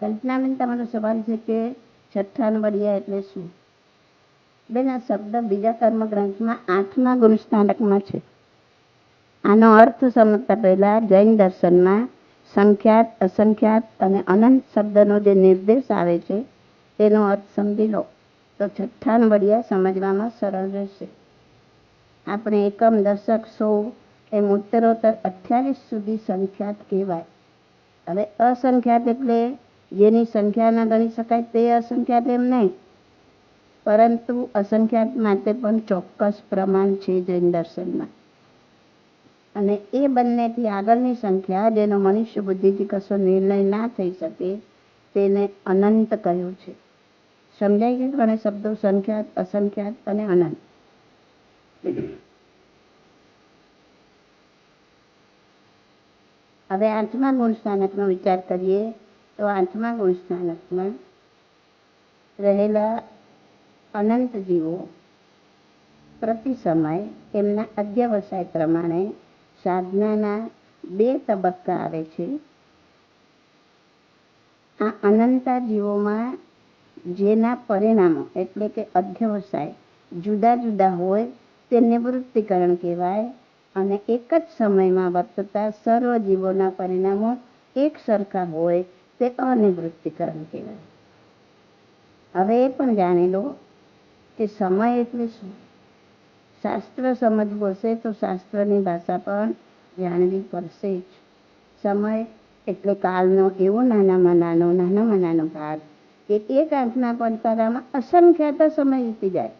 કલ્પનાબેન, તમારો સવાલ છે કે છઠ્ઠા નંબરિયા એટલે શું? બેન, આ શબ્દ બીજા કર્મ ગ્રંથમાં આઠમા ગુણસ્થાનકમાં છે. આનો અર્થ સમજતા પહેલા જૈન દર્શનમાં સંખ્યાત, અસંખ્યાત અને અનંત શબ્દનો જે નિર્દેશ આવે છે, તેનો અર્થ સમજી લો. તો છઠ્ઠા નંબરિયા સમજવામાં સરળ રહેશે. આપણે એકમ દશક સો એમ ઉત્તરોત્તર અઠ્યાવીસ સુધી સંખ્યાત કહેવાય. હવે અસંખ્યાત એટલે જેની સંખ્યા ન ગણી શકાય તે અસંખ્યાત એમ નહીં. પરંતુ અસંખ્યાત માટે પણ ચોક્કસ પ્રમાણ છે જૈન દર્શનમાં. અને એ બંનેથી આગળની સંખ્યા, જેનો મનુષ્ય બુદ્ધિથી કશો નિર્ણય ના થઈ શકે, તેને અનંત કહ્યું છે. સમજાઈ ગયું અને શબ્દો? સંખ્યાત, અસંખ્યાત અને અનંત. હવે આઠમા ગુણસ્થાનકનો વિચાર કરીએ. તો આઠમા ગુણસ્થાનકમાં રહેલા અનંત જીવો પ્રતિ સમય તેમના અધ્યવસાય પ્રમાણે સાધનાના બે તબક્કા આવે છે. આ અનંતા જીવોમાં જેના પરિણામો એટલે કે અધ્યવસાય જુદા જુદા હોય તે નિવૃત્તિકરણ કહેવાય અને એક જ સમયમાં વર્તતા સર્વ જીવોના પરિણામો એક સરખા હોય તે અનિવૃત્તિકરણ કહેવાય. હવે એ પણ જાણી લો કે સમય એટલે શું? શાસ્ત્ર સમજવું હશે તો શાસ્ત્રની ભાષા પણ જાણવી પડશે જ. સમય એટલે કાળનો એવો નાનામાં નાનો નાનામાં નાનો ભાગ કે એક આંખના પડકારામાં અસંખ્યાત સમય વીતી જાય.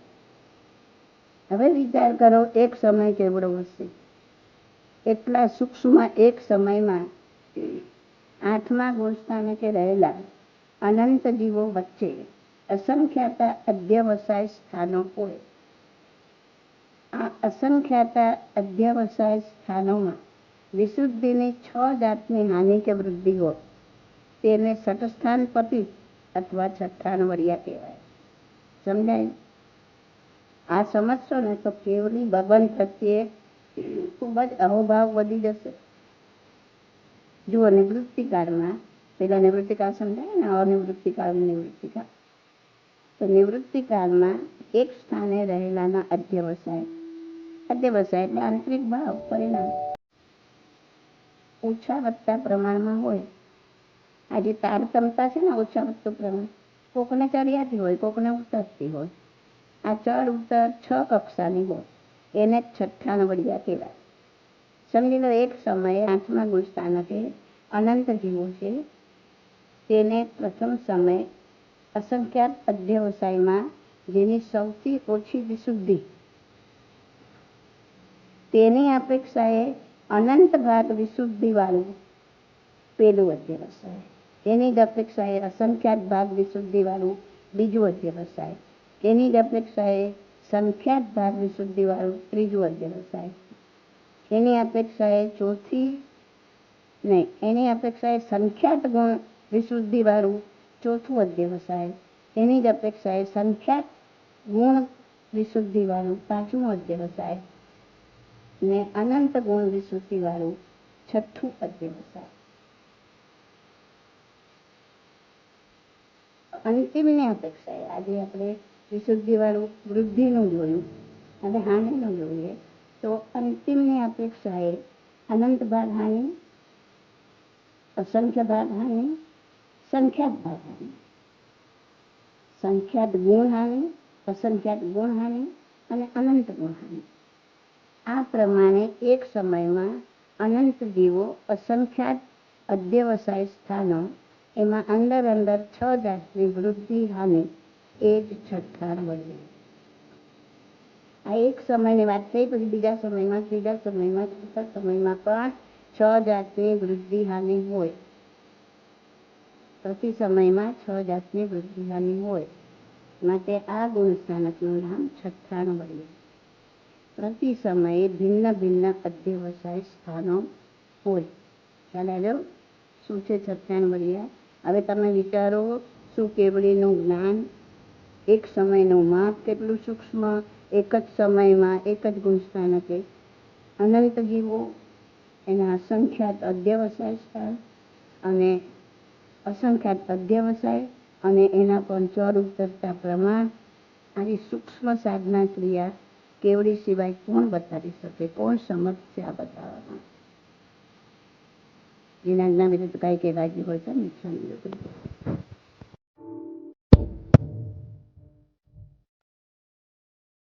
હવે વિચાર કરો એક સમય કેવડો હશે? એટલા સૂક્ષ્મ એક સમયમાં આઠમા ગુણસ્થાનકે રહેલા અનંત જીવો વચ્ચે અસંખ્યાતા અધ્યવસાય સ્થાનો હોય. આ અસંખ્યાતા અધ્યવસાય સ્થાનોમાં વિશુદ્ધિની છ જાતની હાનિ કે વૃદ્ધિ હોય, તેને સટસ્થાન પતિ અથવા છઠ્ઠાન વરિયા કહેવાય. સમજાય? આ સમજશો ને તો કેવલી ભગવાન પ્રત્યે ખૂબ જ અહોભાવ વધી જશે. જુઓ નિવૃત્તિકાળમાં પેલા નિવૃત્તિકાળ સમજાય ને અનિવૃત્તિકાળ નિવૃત્તિકાળ તો નિવૃત્તિકાળમાં એક સ્થાને રહેલાના અધ્યવસાય અધ્યવસાય એટલે આંતરિક ભાવ પરિણામ ઓછા વધતા પ્રમાણમાં હોય આજે તારતમતા છે ને ઓછા વધતું પ્રમાણ કોકને ચડિયાતી હોય કોકને ઉતરતી હોય આ ચડ ઉતર છ કક્ષાની હોય એને જ છઠ્ઠા વડિયા કહેવાય સમજી લો એક સમયે આઠમા નથી, અનંત જીવો છે. તેને પ્રથમ સમય અસંખ્યાત અધ્યવસાયમાં, જેની સૌથી ઓછી વિશુદ્ધિ. તેની અપેક્ષાએ અનંત ભાગ વિશુદ્ધિવાળું પેલું અધ્યવસાય. તેની જ અપેક્ષાએ અસંખ્યાત ભાગ વિશુદ્ધિવાળું બીજું અધ્યવસાય. તેની જ અપેક્ષાએ સંખ્યાત ભાગ વિશુદ્ધિવાળું ત્રીજું અધ્યવસાય. એની અપેક્ષાએ ચોથી નહીં, એની અપેક્ષાએ સંખ્યાત ગુણ વિશુદ્ધિવાળું ચોથું અધ્યવસાય એની જ અપેક્ષાએ સંખ્યાત ગુણ વિશુદ્ધિવાળું પાંચમું અધ્યવસાય ને અનંત ગુણ વિશુદ્ધિવાળું છઠ્ઠું અધ્યવસાય અંતિમની અપેક્ષાએ આજે આપણે વિશુદ્ધિવાળું વૃદ્ધિનું જોયું અને હાનિનું જોઈએ. તો અંતિમની અપેક્ષાએ અનંત બાધાની અસંખ્ય બાધાની સંખ્યાત બાધાની સંખ્યાત ગુણહાની અસંખ્યાત ગુણહાની અને અનંત ગુણહાની આ પ્રમાણે એક સમયમાં અનંત જીવો અસંખ્યાત અધ્યવસાય સ્થાનો એમાં અંદર અંદર છ જાતની વૃદ્ધિ હાનિ એ જ છઠ્ઠા વળે આ એક સમયની વાત થઈ, પછી બીજા સમયમાં, ત્રીજા સમયમાં, ચોથા સમયમાં પણ છ જાતની વૃદ્ધિ હાનિ હોય. પ્રતિ સમયમાં છ જાતની વૃદ્ધિ હાનિ હોય. માટે આ ગુણસ્થાનકનું નામ છઠ્ઠાણું વળ્યું. પ્રતિ સમયે ભિન્ન ભિન્ન અધ્યવસાય સ્થાનો હોય. ખ્યાલ આવ્યો? શું છે છઠ્ઠાણું વળ્યા? હવે તમે વિચારો, શું કેવડીનું જ્ઞાન એક સમયનું માપ કેટલું સૂક્ષ્મ, એક જ સમયમાં એક જ ગુણસ્થાનકે અનંત જીવો એના અસંખ્યાત અધ્યવસાય સ્થાન અને અસંખ્યાત અધ્યવસાય અને એના પર ચર ઉતરતા પ્રમાણ આવી સૂક્ષ્મ સાધના ક્રિયા કેવડી સિવાય કોણ બતાવી શકે? કોણ સમર્થ આ બતાવવામાં? જેના જ્ઞાન વિરુદ્ધ કાંઈ કહેવાય હોય તો નિશાન